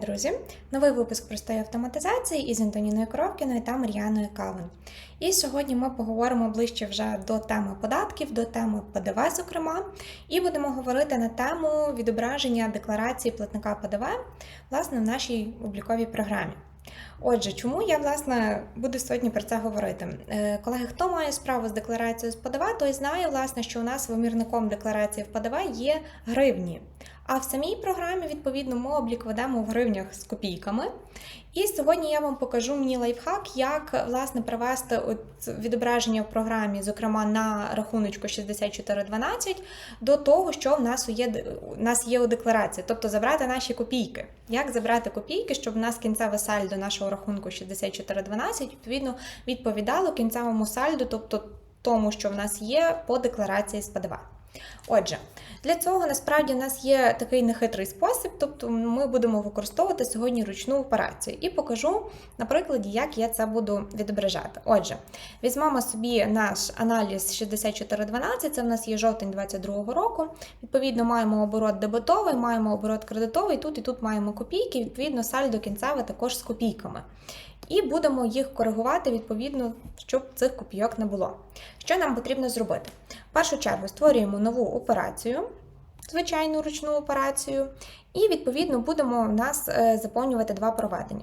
Друзі! Новий випуск простої автоматизації із Антоніною Коровкіною та Мар'яною Кавин. І сьогодні ми поговоримо ближче вже до теми податків, до теми ПДВ, зокрема, і будемо говорити на тему відображення декларації платника ПДВ власне в нашій обліковій програмі. Отже, чому я власне буду сьогодні про це говорити? Е, Колеги, хто має справу з декларацією з ПДВ, той знає, власне, що у нас вимірником декларації в ПДВ є гривні. А в самій програмі, відповідно, ми облік ведемо в гривнях з копійками. І сьогодні я вам покажу мені лайфхак, як власне привести от відображення в програмі, зокрема на рахуночку 6412, до того, що в нас є, у нас є у декларації, тобто забрати наші копійки. Як забрати копійки, щоб у нас кінцеве сальдо нашого рахунку 6412 відповідно відповідало кінцевому сальду, тобто тому, що в нас є по декларації з ПДВ. Отже, для цього насправді у нас є такий нехитрий спосіб, тобто ми будемо використовувати сьогодні ручну операцію і покажу на прикладі, як я це буду відображати. Отже, візьмемо собі наш аналіз 6412, це в нас є жовтень 2022 року. Відповідно, маємо оборот дебетовий, маємо оборот кредитовий, тут і тут маємо копійки, відповідно, сальдо кінцеве також з копійками. І будемо їх коригувати відповідно, щоб цих копійок не було. Що нам потрібно зробити? В першу чергу створюємо нову операцію, звичайну ручну операцію, і відповідно будемо в нас е, заповнювати два проведення.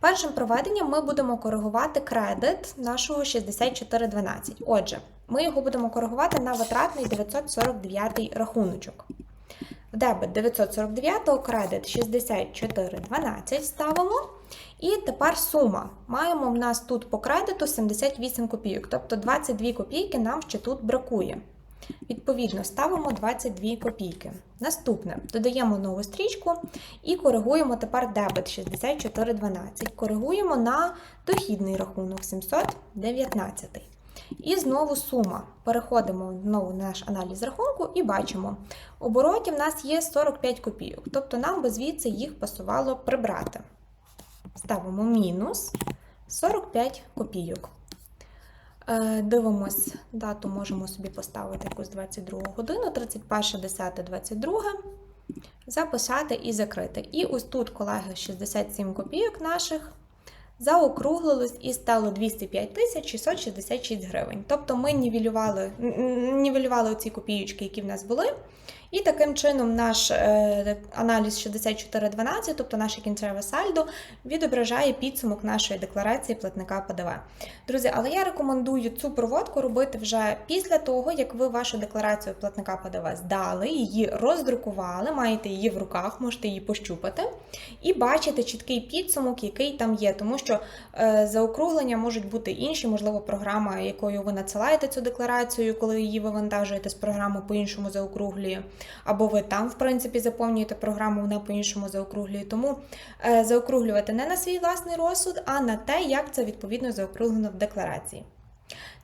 Першим проведенням ми будемо коригувати кредит нашого 6412. Отже, ми його будемо коригувати на витратний 949 рахуночок. В дебет 949 кредит 6412 ставимо. І тепер сума. Маємо в нас тут по кредиту 78 копійок, тобто 22 копійки нам ще тут бракує. Відповідно, ставимо 22 копійки. Наступне додаємо нову стрічку і коригуємо тепер дебет 6412. Коригуємо на дохідний рахунок 719. І знову сума. Переходимо знову в наш аналіз рахунку і бачимо, обороті в нас є 45 копійок, тобто нам би звідси їх пасувало прибрати. Ставимо мінус 45 копійок. Е, Дивимось, дату можемо собі поставити якусь 22 годину, 31.10.22, записати і закрити. І ось тут, колеги, 67 копійок наших заокруглилось і стало 205 тисяч 666 гривень. Тобто ми нівелювали, нівелювали ці копійочки, які в нас були. І таким чином наш е, аналіз 6412, тобто наше кінцеве сальдо, відображає підсумок нашої декларації платника ПДВ. Друзі, але я рекомендую цю проводку робити вже після того, як ви вашу декларацію платника ПДВ здали, її роздрукували, маєте її в руках, можете її пощупати, і бачите чіткий підсумок, який там є, тому що е, заокруглення можуть бути інші, можливо, програма, якою ви надсилаєте цю декларацію, коли її вивантажуєте з програми по-іншому заокруглює або ви там, в принципі, заповнюєте програму, вона по-іншому заокруглює. Тому е, заокруглювати не на свій власний розсуд, а на те, як це відповідно заокруглено в декларації.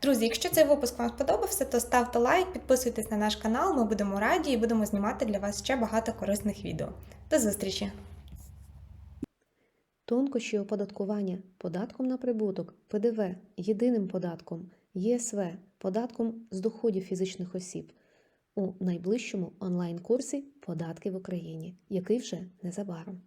Друзі, якщо цей випуск вам сподобався, то ставте лайк, підписуйтесь на наш канал, ми будемо раді і будемо знімати для вас ще багато корисних відео. До зустрічі! Тонкощі оподаткування податком на прибуток, ПДВ, єдиним податком, ЄСВ, податком з доходів фізичних осіб у найближчому онлайн-курсі Податки в Україні, який вже незабаром.